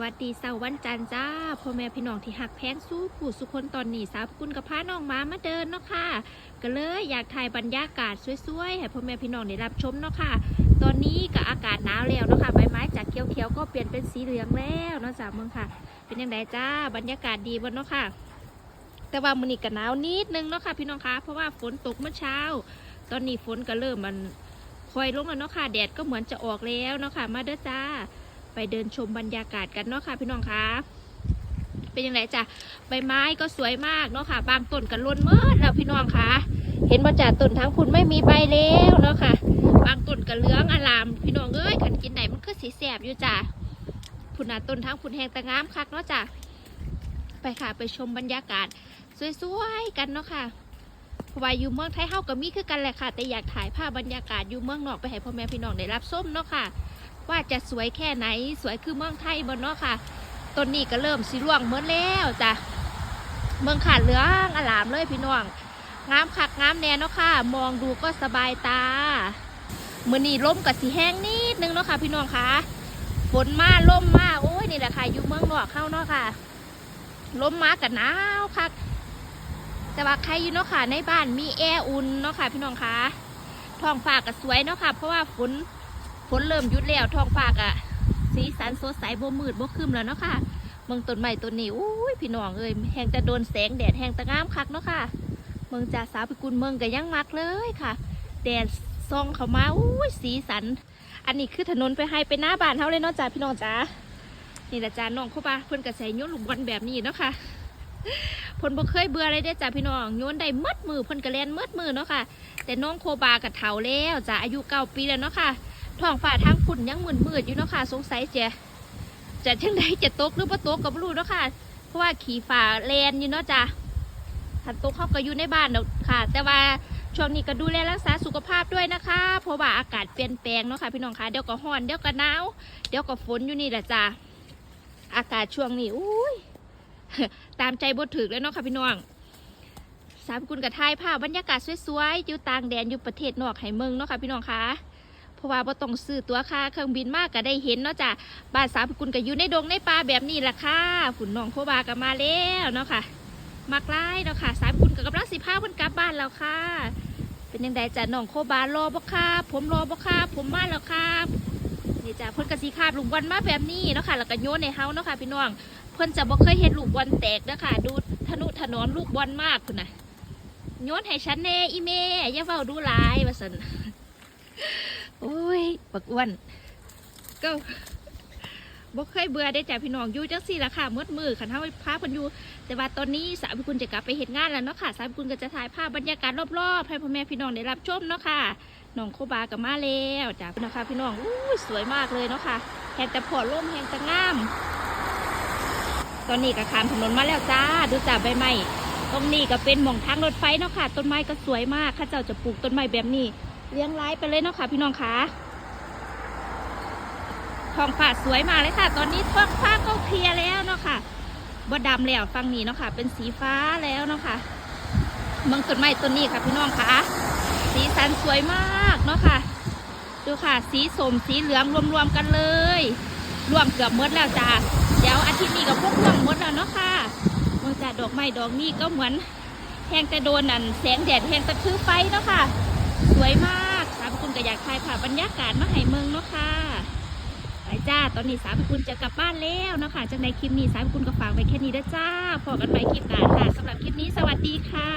สวัสดีเสาร์วันจันทร์จ้าพ่อแม่พี่น้องที่หักแพงสู้ผู้สุคนตอนนี้สาวกุลกับพาน้องมามาเดินเนาะค่ะก็เลยอยากถ่ายบรรยากาศสวยๆให้พ่อแม่พี่น้องได้รับชมเนาะค่ะ ตอนนี้ก็อากาศหนาวแล้วเนาะค่ะใบไม้จากเขียวๆก็เปลี่ยนเป็นสีเหลืองแล้วเนาะจ้าเมืองค่ะ เป็นยังไงจ้าบรรยากาศดีบนเนาะค่ะ แต่ว่ามื้อนี้ก็หนาวนิดนึงเนาะค่ะพี่น้องคะเพราะว่าฝนตกเมื่อเช้า ตอนนี้ฝนก็เริ่มมันคอยลงแล้วเนาะค่ะแดดก็เหมือนจะออกแล้วเนาะค่ะมาเด้อจ้า ไปเดินชมบรรยากาศกันเนาะค่ะพี่น้องคะเป็นยังไงจ้ะใบไม้ก็สวยมากเนาะค่ะบางต้นก็ล้นเมื่อแล้วพี่น้องคะเห็นบ่จ่าต้นทั้งคุณไม่มีใบแล้วเนาะค่ะ บางต้นก็เลืองอลาม พี่น้องเอ้ยขันกินไหนมันคือสีแสบอยู่จ้ะพุน่ะต้นทั้งพุ่นแหงตะงามคักเนาะจ้ะไปค่ะไปชมบรรยากาศสวยๆกันเนาะค่ะเพราะว่าอยู่เมืองไทยเฮาก็มีคือกันแหละค่ะ แต่อยากถ่ายภาพบรรยากาศอยู่เมืองนอกไปให้พ่อแม่พี่น้องได้รับชมเนาะค่ะ ว่าจะสวยแค่ไหนสวยคือเมืองไทยบนเนาะค่ะต้นนี้ก็เริ่มสีร่วงเมื่อแล้วจ้ะเมืองขาดเหลืองอลามเลยพี่น้องงามคักงามแน่เนาะค่ะ มองดูก็สบายตาเมื่อนี้ลมกับสีแห้งนิดนึงเนาะค่ะ พี่น้องค่ะฝนมาลมมาโอ้ยนี่แหละค่ะอยู่เมืองนอกเข้าเนาะค่ะลมมากับหนาวคักแต่ว่าใครอยู่เนาะค่ะในบ้านมีแอร์อุ่นเนาะค่ะ พี่น้องค่ะท้องฟ้าก็สวยเนาะค่ะ เพราะว่าฝน ฝนเริ่มยุดแล้วท้องฟ้าอะสีสันสดใสบ่มืดบ่ครึมแล้วเนาะค่ะเมืองต้นไม้ต้นนี้อุ้ยพี่น้องเอ้ยแหงจะโดนแสงแดดแหงตะงามคักเนาะค่ะ เมืองจ่าสาวพิกุลเมืองก็ยังมักเลยค่ะ แดดส่องเข้ามาอุ้ยสีสัน อันนี้คือถนนไปให้ไปหน้าบ้านเฮาเลยเนาะจ้าพี่น้องจ้านี่แหละจ้าน้องเข้ามาเพิ่อนกระแสโยนลูกบอลแบบนี้เนาะค่ะเพิ่นบ่เคยเบื่อเลยเด้จ้าพี่น้องโยนได้มัดมือเพิ่นก็แล่นมัดมือเนาะค่ะ แต่น้องโคบากับเฒ่าแล้วจ้าอายุเก้าปีแล้วเนาะค่ะ ท้องฟ้าทางฝุ่นยังมืดมืดๆอยู่เนาะค่ะ สงสัยจะจะจังใดจะตกหรือบ่ตกก็บ่รู้เนาะค่ะ เพราะว่าขี่ฟ้าแลนอยู่เนาะจ้ะถ้าตกเข้าก็อยู่ในบ้านเนาะค่ะ แต่ว่าช่วงนี้ก็ดูแลรักษาสุขภาพด้วยนะคะ เพราะว่าอากาศเปลี่ยนแปลงเนาะค่ะพี่น้องคะเดี๋ยวก็ร้อน เดี๋ยวก็หนาว เดี๋ยวก็ฝนอยู่นี่แหละจ้ะ อากาศช่วงนี้อุ้ย ตามใจบดถึกแล้วเนาะค่ะพี่น้อง สามกุลกับทายภาพบรรยากาศสวยๆ อยู่ต่างแดนอยู่ประเทศนอกให้เมืองเนาะค่ะพี่น้องค่ะ เพราะว่าบ่ต้องซื้อตั๋วค่าเครื่องบินมากก็ได้เห็นเนาะจ้ะบ้านสาวพิกุลก็อยู่ในดงในป่าแบบนี้ล่ะค่ะฝุ่นน้องโคบาก็มาแล้วเนาะค่ะมักไล่เนาะค่ะ สาวพิกุลก็กำลังสิพาเพิ่นกลับบ้านแล้วค่ะ เป็นยังไงจ้ะน้องโคบารอบ่ครับผมรอบ่ครับผมมาแล้วครับนี่จ้ะเพิ่นก็สิคาบลูกบอลมาแบบนี้เนาะค่ะแล้วก็โยนในเฮาเนาะค่ะพี่น้องเพิ่นจะบ่เคยเห็นลูกบอลแตกเด้อค่ะ ดูทะนุถนอมลูกบอลมากพุ่นน่ะโยนให้ฉันแน่อีเม่อย่าเว้าดูลายว่าซั่น โอ้ยปักอ้วนก็บ่เคยเบื่อได้จ้ะพี่น้องอยู่จังสี่ละค่ะมืดมือขันเท้าพาเพันอยู่ แต่ว่าตอนนี้สาวพิคุณจะกลับไปเห็นงานแล้วเนาะค่ะ สาวพิคุณก็จะถ่ายภาพบรรยากาศรอบๆให้พ่อแม่พี่น้องได้รับชมเนาะค่ะน้องโคบากับมาแล้วจ้ะนะคะพี่น้องอู้ยสวยมากเลยเนาะค่ะแหงแต่พอร่มแหงแต่งาม ตอนนี้ก็ขามถนนมาแล้วจ้าดูจ้าใบไม้ตรงนี้ก็เป็นหม่องทางรถไฟเนาะค่ะ ต้นไม้ก็สวยมากข้าเจ้าจะปลูกต้นไม้แบบนี้ เลี้ยงไร้ไปเลยเนาะค่ะ พี่น้องคะท้องฟ้าสวยมากเลยค่ะ ตอนนี้ท้องฟ้าก็เคลียร์แล้วเนาะค่ะบ่ดำแล้วฟังนี้เนาะค่ะ เป็นสีฟ้าแล้วเนาะค่ะเมืองต้นไม้ต้นนี้ค่ะพี่น้องคะสีสันสวยมากเนาะค่ะ ดูค่ะ สีสมสีเหลืองรวมๆกันเลยรวมเกือบหมดแล้วจ้าเดี๋ยวอาทิตย์นี้ก็พวกร่วงหมดแล้วเนาะค่ะมองจากดอกไม้ดอกนี้ก็เหมือนแหงแต่โดนนั่นแสงแดดแหงแต่คือไฟเนาะค่ะ สวยมากสามคุณก็อยากถ่ายภาพบรรยากาศมาให้เมืองเนาะค่ะไปจ้า ตอนนี้สามคุณจะกลับบ้านแล้วเนาะค่ะจากในคลิปนี้สามคุณก็ฝากไว้แค่นี้เด้จ้าพอกันไปคลิปหน้าค่ะสำหรับคลิปนี้สวัสดีค่ะ